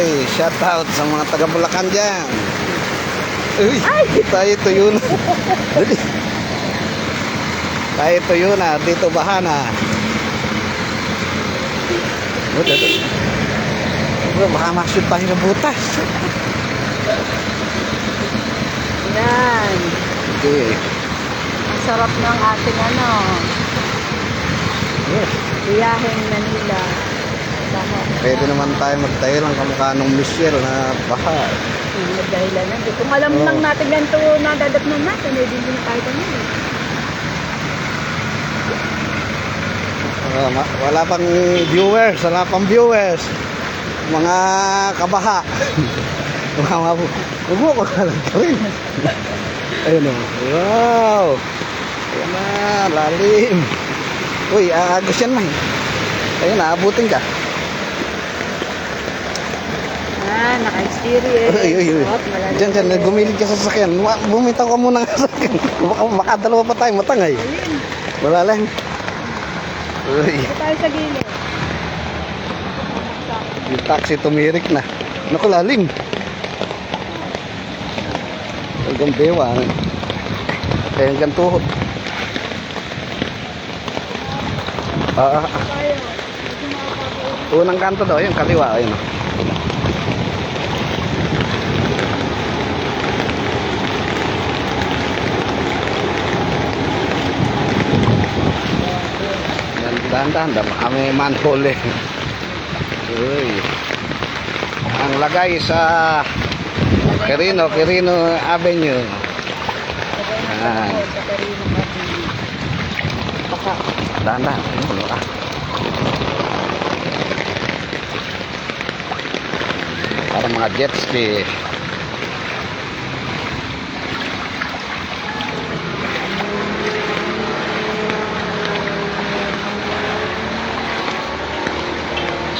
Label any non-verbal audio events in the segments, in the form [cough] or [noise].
Uy, shout out sa mga taga Bulacan dyan. Uy, tayo tuyo na. [laughs] Dali. Tayo tuyo na. Dito bahana. Dali. Bro, baka mashoot tayo ng butas. Yan. Okay. Ang sarap ng ating ano, Yes. biyaheng Manila. Pwede naman tayo magtayo lang kamukha nung Michelle na baha. Yung dahilan na. Kung alam Oo. lang natin yan ito na dadatnan natin, eh, hindi na tayo kami. Ah, ma- wala pang viewers, wala pang viewers. Mga kabaha. [laughs] Mga mabu. Mo ko lang gawin. [laughs] Ayun o. Wow. Ayan na, lalim. Uy, aagos yan man. Ayun, naabutin ka. Ah, naka-experience. Uy, uy, uy. Diyan, diyan, gumilid ka sa sasakyan. Ma- Bumitaw ka muna sa [laughs] sasakyan. Baka makadalawa pa tayo, matangay. Ayun, Wala lang. Uy, ito tayo sa gilid. yung taxi tumirik na. Naku, lalim. Hanggang bewa. Kaya hanggang tuhod. Ah, ah, ah. Unang kanto daw, yung kaliwa. Ayun. Yan, dahan-dahan. Dama kami manhole. Uy. Ang lagay sa Quirino, Quirino Avenue. Ah. Dahan-dahan. Ah. Para mga jet ski.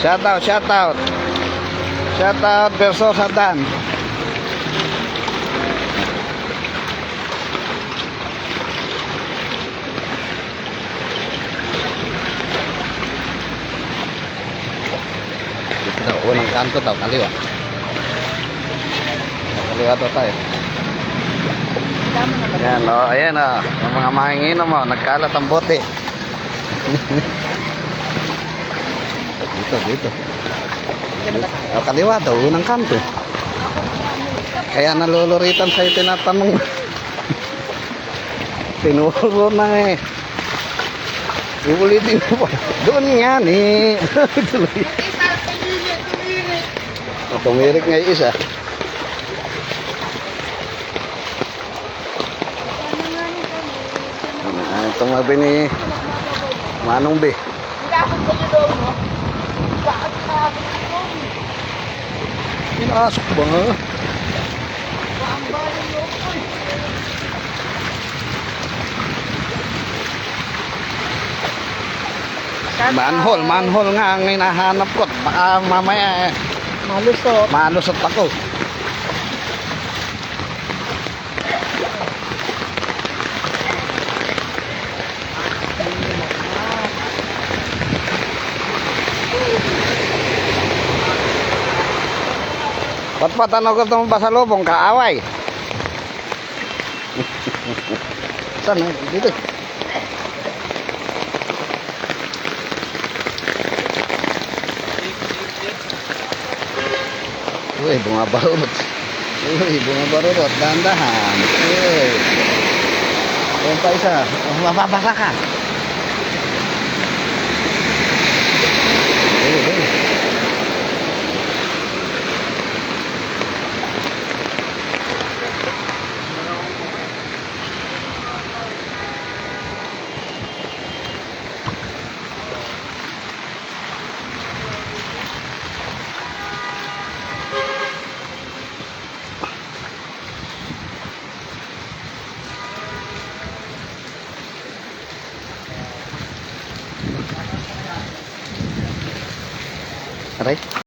Shout out, shout out. Shout out Verso Satan. Dito daw, unang kanto daw, kaliwa. Kaliwa daw tayo. Ayan, o, ayan o. Ang mga mahinginom mo, nagkalat ang bote. [laughs] dito, dito. O, kaliwa daw, unang kanto. Kaya naluluritan sa'yo tinatanong. [laughs] Tinuro na eh. Uulitin mo pa. Doon nga ni. Tuloy. [laughs] Tumirik nga yung isa. Ah, Itong mabi ni Manong B. Pinasok ba? Shout Manhole, manhole nga ang hinahanap ko. Baka mamaya eh, Malusot. malusot ako. Ba't patanaw ko itong basalubong? Kaaway. [laughs] Saan? eh? Dito. Uy, bumabarot. Uy, bumabarot. Dahan-dahan. Uy. Ayan pa isa. Mababasa ka. Aray.